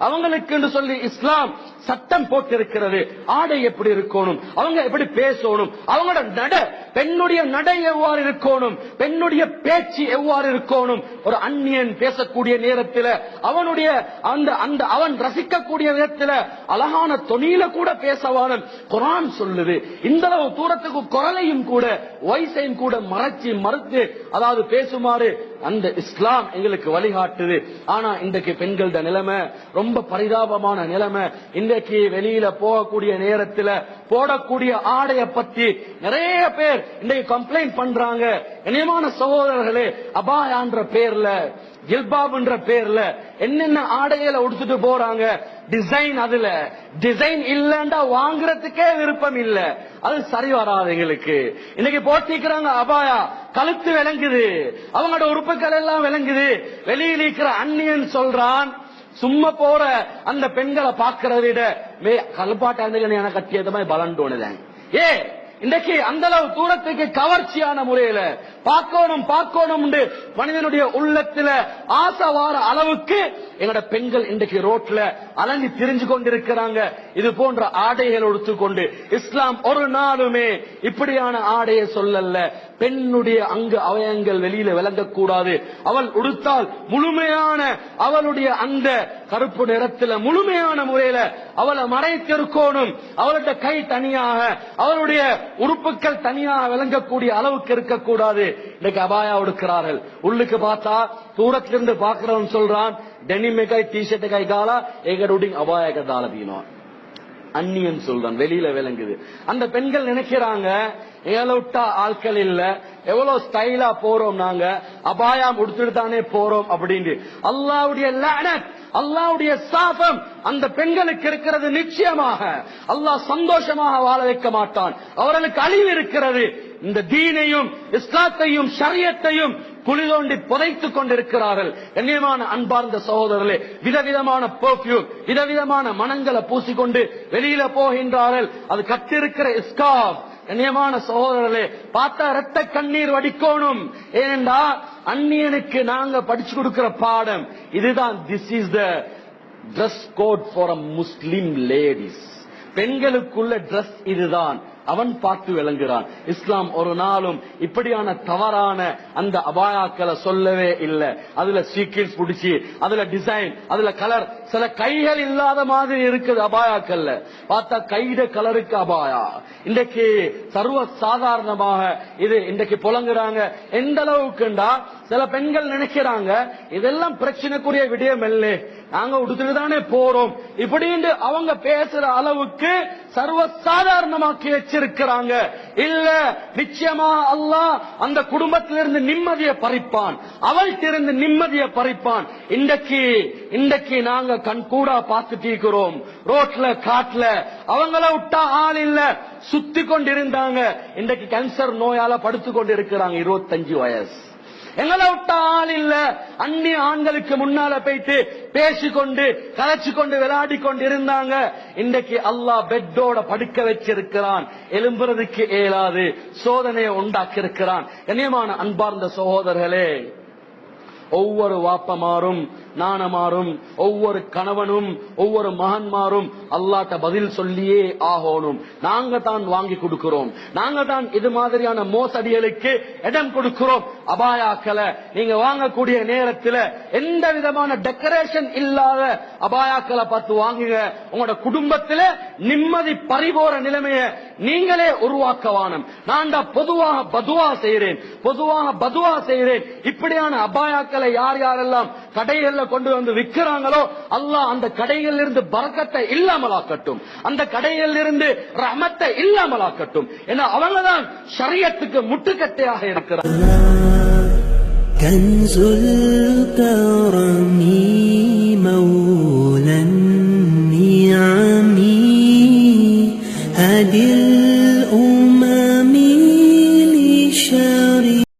அவங்களுக்கு என்று சொல்லி இஸ்லாம் சட்டம் போட்டிருக்கிறது. ஆடை எப்படி இருக்கணும்? அவங்க எப்படி பேசணும்? அவங்களோட நட பெண்ணுடைய நடை எவ்வாறு இருக்கணும்? பெண்ணுடைய பேச்சு எவ்வாறு இருக்கணும்? ஒரு அந்நியன் பேசக்கூடிய நேரத்தில் அவனுடைய அந்த அந்த அவன் ரசிக்கக்கூடிய நேரத்தில் அழகான தொனியில கூட பேசவான குரான் சொல்லுது. இந்த அளவு தூரத்துக்கு குரலையும் கூட வயசையும் கூட மறைச்சு மறுத்து அதாவது பேசுமாறு அந்த இஸ்லாம் எங்களுக்கு வழிகாட்டுது. ஆனா இன்றைக்கு பெண்களோட நிலைமை ரொம்ப பரிதாபமான நிலைமை. இந்த இன்னைக்கு வெளியில போகக்கூடிய நேரத்துல போடக்கூடிய ஆடைய பத்தி நிறைய பேர் இன்னைக்கு கம்ப்ளைண்ட் பண்றாங்க. இனியமான சகோதரர்களே அபாயான்ற பேர்ல ஜில்பாப்ன்ற பேர்ல என்னென்ன ஆடைகளை உடுத்துட்டு போறாங்க? டிசைன் அதுல. டிசைன் இல்லண்டா வாங்குறதுக்கே விருப்பம் இல்ல. அது சரி வராது எங்களுக்கு. இன்னைக்கு போட்டிக்கிறாங்க அபாயா. கழுத்து விளங்குது. அவங்களோட உறுப்புகள் எல்லாம் விளங்குது. வெளியில் இருக்கிற அந்நியன் சொல்றான் சும்மா போற அந்த பெண்களை பாக்குறத விட மே கல்பாட்டா இருந்த கட்டியது மாதிரி பலன் ஏ இன்றைக்கு அந்த அளவு தூரத்துக்கு கவர்ச்சியான முறையில பார்க்கணும் பார்க்கணும் மனிதனுடைய உள்ளத்துல ஆசை வார அளவுக்கு எங்கட பெண்கள் இன்றைக்கு ரோட்ல அலங்கி திரிஞ்சு கொண்டிருக்கிறாங்க. இது போன்ற ஆடைகள் உடுத்துக்கொண்டு இஸ்லாம் ஒரு நாளுமே இப்படியான ஆடையை சொல்லல பெண்ணுடைய அங்கு அவயங்கள் வெளியில விளங்கக்கூடாது. அவள் உடுத்தால் முழுமையான அவளுடைய அந்த கருப்பு நிறத்துல முழுமையான முறையில அவளை மறைத்திருக்கணும். அவளுடைய கை தனியாக அவளுடைய உறுப்புகள் தனியாக விளங்கக்கூடிய அளவுக்கு இருக்கக்கூடாது. இன்னைக்கு அபாயா உடுக்கிறார்கள். உள்ளுக்கு பார்த்தா தூரத்திலிருந்து பார்க்கிறவன் சொல்றான் பாக்குறவன் சொல்றான் டெனிமெகாய் டிஷர்ட் கை காலா எங்க ரூட்டிங் அபாயக தாளதீனம் அந்நியன் சொல்றான் வெளியில விளங்குது அந்த பெண்கள் நினைக்கிறாங்க ஏழை ஆட்கள் இல்ல எவ்வளவு ஸ்டைலா போறோம் நாங்க அபாயம் உடுத்துட்டு தானே போறோம் அப்படின்னு அல்லாவுடைய லானத் அல்லாவுடைய சாபம் அந்த பெண்களுக்கு இருக்கிறது நிச்சயமாக அல்லாஹ் சந்தோஷமாக வாழ வைக்க மாட்டான் அவர்களுக்கு அழிவு இருக்கிறது. இந்த தீனையும் இஸ்லாத்தையும் ஷரியத்தையும் குழி தோண்டி புதைத்துக் கொண்டிருக்கிறார்கள். கண்ணியமான அன்பார்ந்த சகோதரர்களே விதவிதமான பெர்ஃபியூம் விதவிதமான மனங்களை பூசிக்கொண்டு வெளியில போகின்றார்கள். அது கட்டிருக்கிற இஸ்காப் கண்ணியமான சகோதரர்களே பார்த்தா ரத்த கண்ணீர் வடிக்கோணும். ஏனென்றா அந்நியனுக்கு நாங்க படிச்சு கொடுக்கிற பாடம். இதுதான் this is the dress code for a Muslim ladies பெண்களுக்குள்ள dress இதுதான். அவன் பார்த்து விளங்குறான் இஸ்லாம் ஒரு நாளும் இப்படியான தவறான அந்த அபாயாக்களை சொல்லவே இல்லை. அதுல சீக்கிரம் பிடிச்சி அதுல டிசைன் அதுல கலர் சில கைகள் இல்லாத மாதிரி இருக்குது அபாயாக்கள்ல. பார்த்தா கைட கலருக்கு அபாயா. இன்றைக்கு சர்வ சாதாரணமாக இது இன்றைக்கு புலங்குறாங்க. எந்த அளவுக்குண்டா? சில பெண்கள் நினைக்கிறாங்க இதெல்லாம் பிரச்சனைக்குரிய விடயம் இல்லை நாங்க உடுத்துட்டு தானே போறோம். இப்படின்னு அவங்க பேசுற அளவுக்கு சர்வசாதாரணமாக்கி வச்சிருக்கிறாங்க. இல்ல நிச்சயமா அல்லாஹ் அந்த குடும்பத்திலிருந்து நிம்மதியை பறிப்பான். அவள்கிட்ட இருந்து நிம்மதியை பறிப்பான். இன்றைக்கு இன்றைக்கு நாங்க கண் கூட பார்த்துட்டு இருக்கிறோம். ரோட்ல காட்டுல அவங்கள விட்டா ஆள் இல்ல. சுத்தி கொண்டிருந்தாங்க. இன்றைக்கு கேன்சர் நோயால படுத்துக்கொண்டு இருக்கிறாங்க இருபத்தஞ்சு வயசு. எங்களை விட்ட ஆள் இல்ல. அந்நிய ஆண்களுக்கு முன்னால போயிட்டு பேசிக்கொண்டு கலைச்சு கொண்டு விளையாடி கொண்டு இருந்தாங்க. இன்றைக்கு அல்லாஹ் பெட்டோட படுக்க வச்சிருக்கிறான். எலும்புறதுக்கு ஏலாது சோதனையை உண்டாக்கி இருக்கிறான் கண்ணியமான அன்பார்ந்த சகோதரர்களே ஒவ்வொரு வாப்பமாரும் நாணமாரும் ஒவ்வொரு கணவனும் ஒவ்வொரு மகன்மாரும் அல்லாட்ட பதில் சொல்லியே ஆகணும். நாங்க தான் வாங்கி கொடுக்கிறோம். நாங்க தான் இது மாதிரியான மோசடிகளுக்கு இடம் கொடுக்கிறோம். அபாயாக்களை நீங்க வாங்கக்கூடிய நேரத்தில் எந்த விதமான டெக்கரேஷன் இல்லாத அபாயாக்களை பார்த்து வாங்குங்க. உங்களோட குடும்பத்தில் நிம்மதி பறிபோற நிலைமையை நீங்களே உருவாக்கவானும் நான் தான் பொதுவாக பதுவா செய்கிறேன் பொதுவாக பதுவா செய்கிறேன் இப்படியான அபாயாக்களை யார் யாரெல்லாம் கடைகளில் கொண்டு வந்து விற்கிறாங்களோ அல்லாஹ் அந்த கடைகளில் இருந்து பறக்கத்தை இல்லாமலாக்கட்டும். அந்த கடைகளில் இருந்து ரமத்தை இல்லாமலாக்கட்டும். ஏன்னா அவங்கதான் சரியத்துக்கு முட்டுக்கட்டையாக இருக்கிறார்